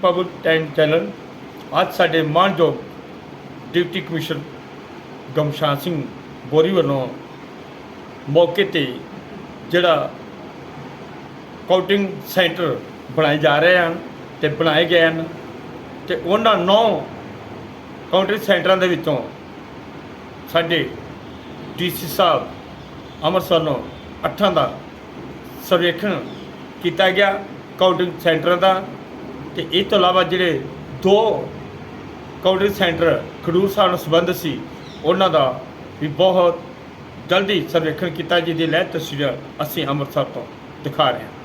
Public time channel ਅੱਜ ਸਾਡੇ ਮਾਨਯੋਗ ਡਿਪਟੀ ਕਮਿਸ਼ਨਰ ਗਮਸ਼ਾਨ ਸਿੰਘ ਬੋਰੀ ਵੱਲੋਂ ਮੌਕੇ ਤੇ ਜਿਹੜਾ ਕਾਊਂਟਿੰਗ ਸੈਂਟਰ ਬਣਾਏ ਜਾ ਰਹੇ ਹਨ ਤੇ ਬਣਾਏ ਗਏ ਹਨ ਤੇ ਉਹਨਾਂ ਨੌ ਕਾਊਂਟਿੰਗ ਸੈਂਟਰਾਂ ਦੇ ਵਿੱਚੋਂ ਸਾਡੇ ਡੀਸੀ ਸਾਹਿਬ ਅੰਮ੍ਰਿਤਸਰ ਨੂੰ ਅੱਠਾਂ ਦਾ ਸਰਵੇਖਣ ਕੀਤਾ ਗਿਆ ਕਾਊਂਟਿੰਗ ਸੈਂਟਰਾਂ ਦਾ ਤੇ ਇਹ ਤੋਂ ਇਲਾਵਾ ਜਿਹੜੇ ਦੋ ਕਾਊਂਟਿੰਗ ਸੈਂਟਰ ਖਡੂਰ ਸਾਹਿਬ ਨਾਲ ਸੰਬੰਧ ਸੀ, ਉਹਨਾਂ ਦਾ ਵੀ ਬਹੁਤ ਜਲਦੀ ਸਰਵੇਖਣ ਕੀਤਾ, ਜਿਹਦੀ ਲੈ ਤਸਵੀਰ ਅਸੀਂ ਅੰਮ੍ਰਿਤਸਰ ਤੋਂ ਦਿਖਾ ਰਹੇ ਹਾਂ।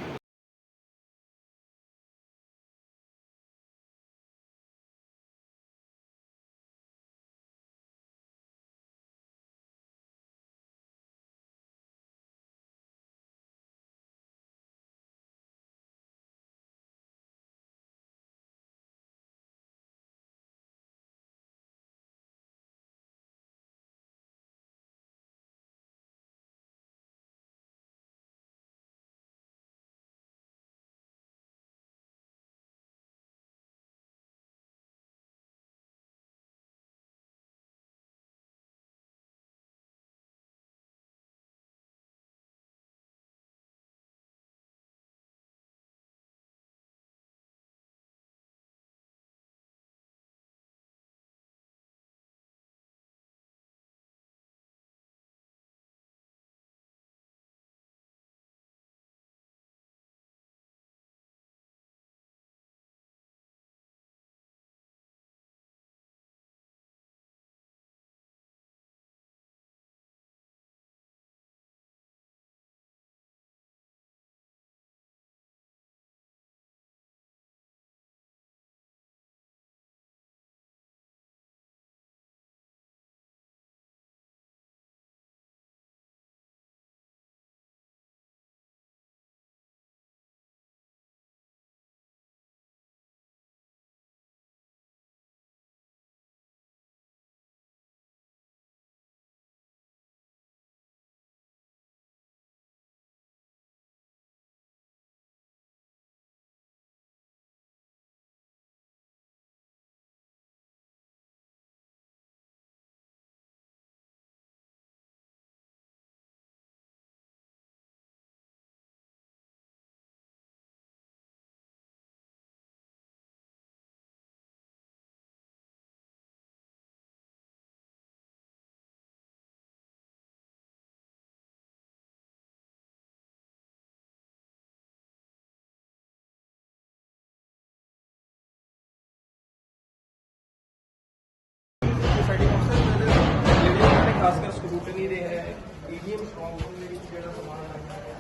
ਸਕਰੂਟਨੀ ਦੇ ਹੈ? ਈਡੀਐਮ ਸਟਰੋਂਗ ਰੂਮ ਦੇ ਵਿੱਚ ਜਿਹੜਾ ਸਮਾਨ ਆਇਆ ਹੈ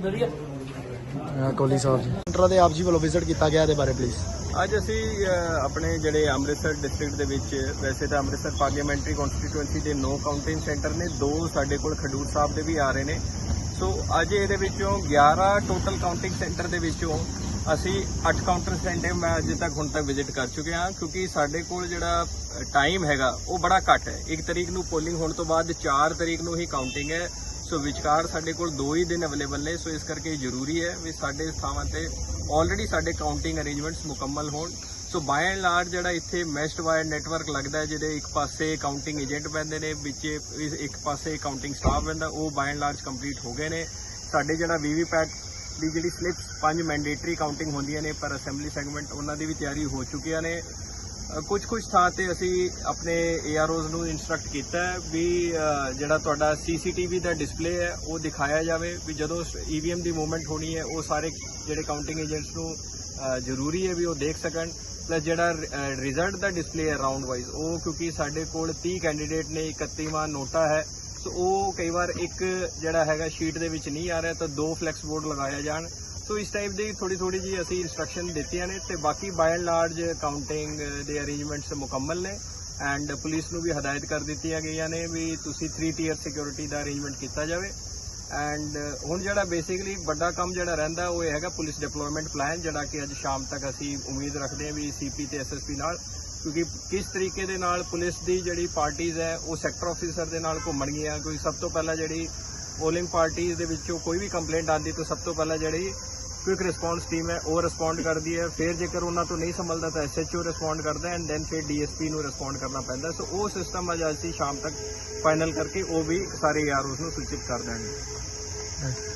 ਵਧੀਆ। ਕੋਲੀ ਸਾਹਿਬ ਜੀ। ਸੈਂਟਰ ਦੇ ਆਪ ਜੀ ਵੱਲੋਂ ਵਿਜ਼ਿਟ ਕੀਤਾ ਗਿਆ ਇਹਦੇ ਬਾਰੇ ਪਲੀਜ਼ ਅੱਜ ਅਸੀਂ ਆਪਣੇ ਜਿਹੜੇ ਅੰਮ੍ਰਿਤਸਰ ਡਿਸਟ੍ਰਿਕਟ ਦੇ ਵਿੱਚ ਵੈਸੇ ਤਾਂ ਅੰਮ੍ਰਿਤਸਰ ਪਾਰਲੀਮੈਂਟਰੀ ਕਨਸਟੀਟੂਐਂਸੀ ਦੇ 9 ਕਾਊਂਟਿੰਗ ਸੈਂਟਰ ਨੇ ਦੋ ਸਾਡੇ ਕੋਲ ਖਡੂਰ ਸਾਹਿਬ ਦੇ ਵੀ ਆ ਰਹੇ ਨੇ। ਸੋ ਅੱਜ ਇਹਦੇ ਵਿੱਚੋਂ 11 ਟੋਟਲ ਕਾਊਂਟਿੰਗ ਸੈਂਟਰ ਦੇ ਵਿੱਚੋਂ ਅਸੀਂ 8 ਕਾਊਂਟਰ ਸੈਂਟਰ ਮੈਂ ਅਜੇ ਤੱਕ ਹੁਣ ਤੱਕ ਵਿਜ਼ਿਟ ਕਰ ਚੁੱਕਿਆ ਹਾਂ, ਕਿਉਂਕਿ ਸਾਡੇ ਕੋਲ ਜਿਹੜਾ ਟਾਈਮ ਹੈਗਾ, ਉਹ ਬੜਾ ਘੱਟ ਹੈ। 1 ਤਰੀਕ ਨੂੰ ਪੋਲਿੰਗ ਹੋਣ ਤੋਂ ਬਾਅਦ 4 ਤਰੀਕ ਨੂੰ ਹੀ ਕਾਊਂਟਿੰਗ ਹੈ। ਸੋ ਵਿਚਕਾਰ ਸਾਡੇ ਕੋਲ 2 ਹੀ ਦਿਨ ਅਵੇਲੇਬਲ ਨੇ ਸੋ ਇਸ ਕਰਕੇ ਜ਼ਰੂਰੀ ਹੈ ਵੀ ਸਾਡੇ ਥਾਵਾਂ ਤੇ ਆਲਰੇਡੀ ਸਾਡੇ ਕਾਊਂਟਿੰਗ ਅਰੇਂਜਮੈਂਟਸ ਮੁਕੰਮਲ ਹੋਣ। ਸੋ ਬਾਈ ਐਂਡ ਲਾਰਜ ਜਿਹੜਾ ਇੱਥੇ ਮੈਸ਼ਡ ਵਾਇਰ ਨੈਟਵਰਕ ਲੱਗਦਾ ਜਿਹਦੇ ਇੱਕ ਪਾਸੇ ਕਾਊਂਟਿੰਗ ਏਜੰਟ ਪੈਂਦੇ ਨੇ, ਵਿੱਚ ਇੱਕ ਪਾਸੇ ਕਾਊਂਟਿੰਗ ਸਟਾਫ ਪੈਂਦਾ ਉਹ ਬਾਈ ਐਂਡ ਲਾਰਜ ਕੰਪਲੀਟ ਹੋ ਗਏ ਨੇ। ਸਾਡੇ ਜਿਹੜਾ ਵੀਵੀਪੈਟ ਦੀ ਜਿਹੜੀ ਸਲਿੱਪਸ ਪੰਜ ਮੈਂਡੇਟਰੀ ਕਾਊਂਟਿੰਗ ਹੁੰਦੀਆਂ ਨੇ, ਪਰ ਅਸੈਂਬਲੀ ਸੈਗਮੈਂਟ ਉਹਨਾਂ ਦੀ ਵੀ ਤਿਆਰੀ ਹੋ ਚੁੱਕੀਆਂ ਨੇ। ਕੁਝ ਕੁਝ ਥਾਂ ਤੇ ਅਸੀਂ ਆਪਣੇ ਏਆਰਓਜ਼ ਨੂੰ ਇਨਸਟਰਕਟ ਕੀਤਾ ਹੈ ਵੀ ਜਿਹੜਾ ਤੁਹਾਡਾ ਸੀਸੀਟੀਵੀ ਦਾ ਡਿਸਪਲੇ ਹੈ, ਉਹ ਦਿਖਾਇਆ ਜਾਵੇ ਵੀ ਜਦੋਂ ਈਵੀਐਮ ਦੀ ਮੂਵਮੈਂਟ ਹੋਣੀ ਹੈ, ਉਹ ਸਾਰੇ ਜਿਹੜੇ ਕਾਊਂਟਿੰਗ ਏਜੰਟਸ ਨੂੰ ਜ਼ਰੂਰੀ ਹੈ ਵੀ ਉਹ ਦੇਖ ਸਕਣ। ਪਲੱਸ ਜਿਹੜਾ ਰਿਜ਼ਲਟ ਦਾ ਡਿਸਪਲੇ ਹੈ ਰਾਉਂਡ ਵਾਈਜ਼ ਉਹ ਕਿਉਂਕਿ ਸਾਡੇ ਕੋਲ 30 ਕੈਂਡੀਡੇਟ ਨੇ 31ਵਾਂ ਨੋਟਾ ਹੈ ਸੋ ਉਹ ਕਈ ਵਾਰ ਇੱਕ ਜਿਹੜਾ ਹੈਗਾ ਸ਼ੀਟ ਦੇ ਵਿੱਚ ਨਹੀਂ ਆ ਰਿਹਾ ਤਾਂ ਦੋ ਫਲੈਕਸ ਬੋਰਡ ਲਗਾਇਆ ਜਾਣ। ਸੋ ਇਸ ਟਾਈਪ ਦੀ ਥੋੜੀ ਥੋੜੀ ਜੀ ਅਸੀਂ ਇਨਸਟਰਕਸ਼ਨ ਦਿੱਤੀਆਂ ਨੇ ਤੇ ਬਾਕੀ ਬਾਈ ਐਂਡ ਲਾਰਜ ਕਾਊਂਟਿੰਗ ਦੇ ਅਰੇਂਜਮੈਂਟਸ ਮੁਕੰਮਲ ਨੇ ਐਂਡ ਪੁਲਿਸ ਨੂੰ ਵੀ ਹਦਾਇਤ ਕਰ ਦਿੱਤੀਆਂ ਗਈਆਂ ਨੇ ਵੀ ਤੁਸੀਂ 3 ਟੀਅਰ ਸਿਕਿਉਰਿਟੀ ਦਾ ਅਰੇਂਜਮੈਂਟ ਕੀਤਾ ਜਾਵੇ। ਐਂਡ ਹੁਣ ਜਿਹੜਾ ਬੇਸਿਕਲੀ ਵੱਡਾ ਕੰਮ ਜਿਹੜਾ ਰਹਿੰਦਾ ਉਹ ਇਹ ਹੈਗਾ ਪੁਲਿਸ ਡਿਪਲੋਇਮੈਂਟ ਪਲਾਨ ਜਿਹੜਾ ਕਿ ਅੱਜ ਸ਼ਾਮ ਤੱਕ ਅਸੀਂ ਉਮੀਦ ਰੱਖਦੇ ਹਾਂ ਵੀ ਸੀਪੀ ਤੇ ਐਸਐਸਪੀ ਨਾਲ ਕਿਉਂਕਿ ਕਿਸ ਤਰੀਕੇ ਦੇ ਨਾਲ ਪੁਲਿਸ ਦੀ ਜਿਹੜੀ ਪਾਰਟੀਆਂ ਹੈ, ਉਹ ਸੈਕਟਰ ਆਫੀਸਰ ਦੇ ਨਾਲ ਘੁੰਮਣਗੀਆਂ ਕੋਈ ਸਭ ਤੋਂ ਪਹਿਲਾਂ ਜਿਹੜੀ ਪੋਲਿੰਗ ਪਾਰਟੀਆਂ ਦੇ ਵਿੱਚੋਂ ਕੋਈ ਵੀ ਕੰਪਲੇਂਟ ਆਉਂਦੀ, ਤਾਂ ਸਭ ਤੋਂ ਪਹਿਲਾਂ ਜਿਹੜੀ ਕੁਇਕ ਰਿਸਪੌਂਸ ਟੀਮ ਹੈ, ਉਹ ਰਿਸਪੌਂਡ ਕਰਦੀ ਹੈ। ਫਿਰ ਜੇਕਰ ਉਹਨਾਂ ਤੋਂ ਨਹੀਂ ਸੰਭਲਦਾ, ਤਾਂ ਐਸਐਚਓ ਰਿਸਪੌਂਡ ਕਰਦਾ ਐਂਡ ਦੈਨ ਫਿਰ ਡੀਐਸਪੀ ਨੂੰ ਰਿਸਪੌਂਡ ਕਰਨਾ ਪੈਂਦਾ ਸੋ ਉਹ ਸਿਸਟਮ ਅੱਜ ਅਸੀਂ ਸ਼ਾਮ ਤੱਕ ਫਾਈਨਲ ਕਰਕੇ ਉਹ ਵੀ ਸਾਰੇ ਯਾਰ ਉਸ ਨੂੰ ਸੂਚਿਤ ਕਰ ਦੇਣਗੇ।